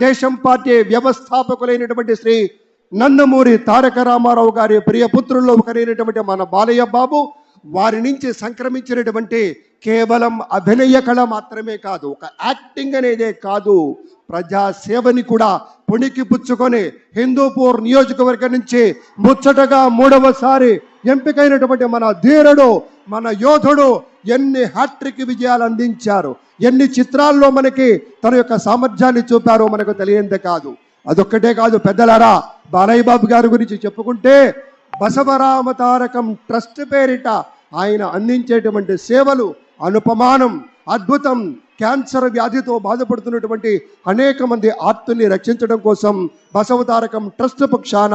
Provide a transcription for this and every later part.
Telugu Desam party వ్యవస్థాపకులైనటువంటి శ్రీ నందమూరి తారక రామారావు గారి ప్రియ పుత్రుల్లో ఒకరైనటువంటి మన బాలయ్య బాబు వారి నుంచి సంక్రమించినటువంటి కేవలం అభినయ కళ మాత్రమే కాదు ఒక యాక్టింగ్ అనేదే కాదు. ప్రజా సేవని కూడా పుణికి పుచ్చుకొని హిందూపూర్ నియోజకవర్గం నుంచి ముచ్చటగా మూడవసారి ఎంపికైనటువంటి మన ధీరుడు మన యోధుడు ఎన్ని హ్యాట్రిక్ విజయాలు అందించారు ఎన్ని చిత్రాల్లో మనకి తన యొక్క సామర్థ్యాన్ని చూపారో మనకు తెలియందే కాదు. అదొక్కటే కాదు పెద్దలారా బాలయ్య బాబు గారి గురించి చెప్పుకుంటే బసవరామ తారకం ట్రస్ట్ పేరిట ఆయన అందించేటువంటి సేవలు అనుపమానం అద్భుతం క్యాన్సర్ వ్యాధితో బాధపడుతున్నటువంటి అనేక మంది ఆత్తుల్ని రక్షించడం కోసం బసవ తారకం ట్రస్ట్ పక్షాన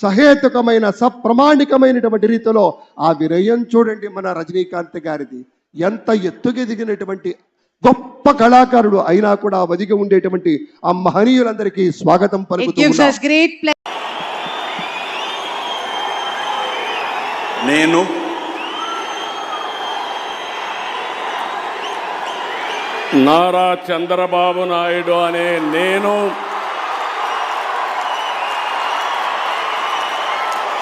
సహేతుకమైన సప్రమాణికమైనటువంటి రీతిలో ఆ వినయం చూడండి మన రజనీకాంత్ గారిది ఎంత ఎత్తుకెదిగినటువంటి గొప్ప కళాకారుడు అయినా కూడా వదిగి ఉండేటువంటి ఆ మహనీయులందరికీ స్వాగతం It పలుకుతూ gives ఉన్నాం. us great pleasure. నేను నారా చంద్రబాబు నాయుడు అనే నేను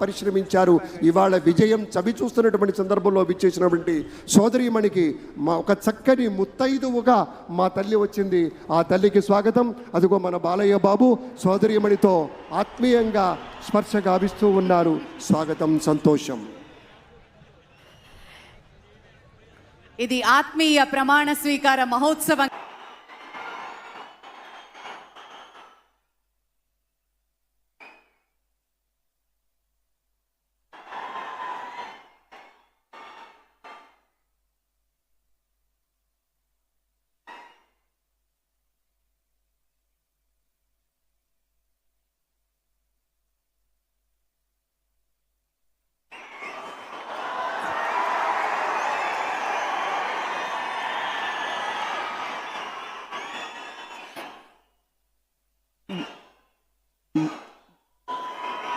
పరిశ్రమించారు. ఇవాళ విజయం చవి చూస్తున్నటువంటి సందర్భంలో విచ్చేసినటువంటి సోదరిమణికి మా ఒక చక్కని ముత్తైదువుగా మా తల్లి వచ్చింది. ఆ తల్లికి స్వాగతం. అదిగో మన బాలయ్య బాబు సోదరిమణితో ఆత్మీయంగా స్పర్శ గావిస్తూ ఉన్నారు. స్వాగతం సంతోషం. ఇది ఆత్మీయ ప్రమాణ స్వీకార మహోత్సవం.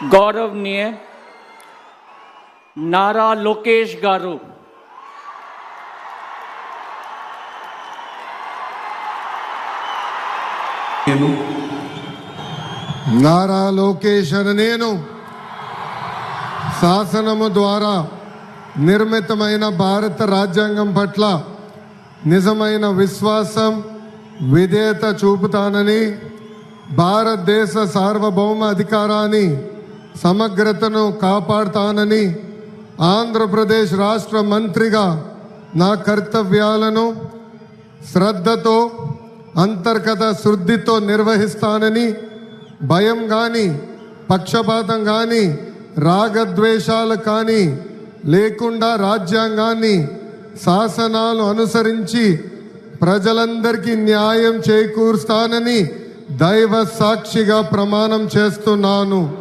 గౌరవనీయ నారా లోకేష్ గారు నారా లోకేష్ అని నేను శాసనము ద్వారా నిర్మితమైన భారత రాజ్యాంగం పట్ల నిజమైన విశ్వాసం విధేయత చూపుతానని భారతదేశ సార్వభౌమ అధికారాన్ని సమగ్రతను కాపాడుతానని ఆంధ్రప్రదేశ్ రాష్ట్ర మంత్రిగా నా కర్తవ్యాలను శ్రద్ధతో అంతర్గత శుద్ధితో నిర్వహిస్తానని భయం కానీ పక్షపాతం కానీ రాగద్వేషాలు కానీ లేకుండా రాజ్యాంగాన్ని శాసనాలు అనుసరించి ప్రజలందరికీ న్యాయం చేకూరుస్తానని దైవ సాక్షిగా ప్రమాణం చేస్తున్నాను.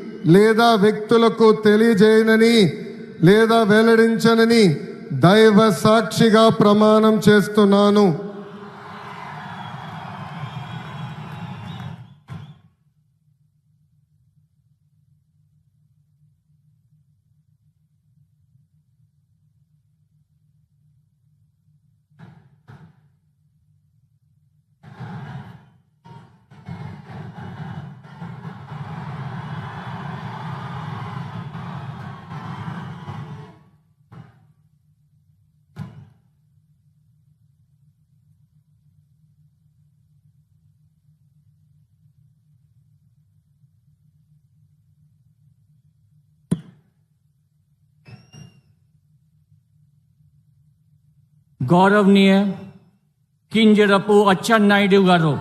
లేదా వ్యక్తులకు తెలియజేయనని లేదా వెల్లడించనని దైవ సాక్షిగా ప్రమాణం చేస్తున్నాను. గౌరవనీయ కింజరపు అచ్చెన్నాయుడు గారు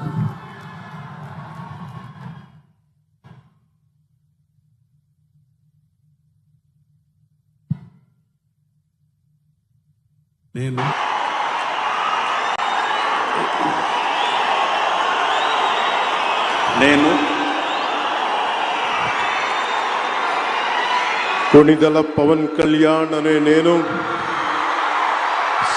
నేను నేను కొణిదల పవన్ కళ్యాణ్ అనే నేను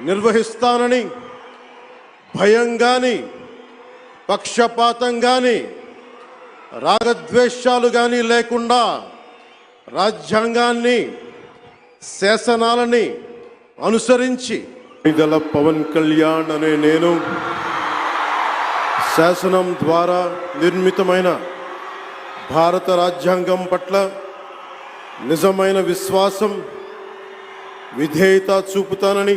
నిర్వహిస్తానని భయం కానీ పక్షపాతం కానీ రాగద్వేషాలు కానీ లేకుండా రాజ్యాంగాన్ని శాసనాలని అనుసరించి ఇదల పవన్ కళ్యాణ్ అనే నేను శాసనం ద్వారా నిర్మితమైన భారత రాజ్యాంగం పట్ల నిజమైన విశ్వాసం విధేయత చూపుతానని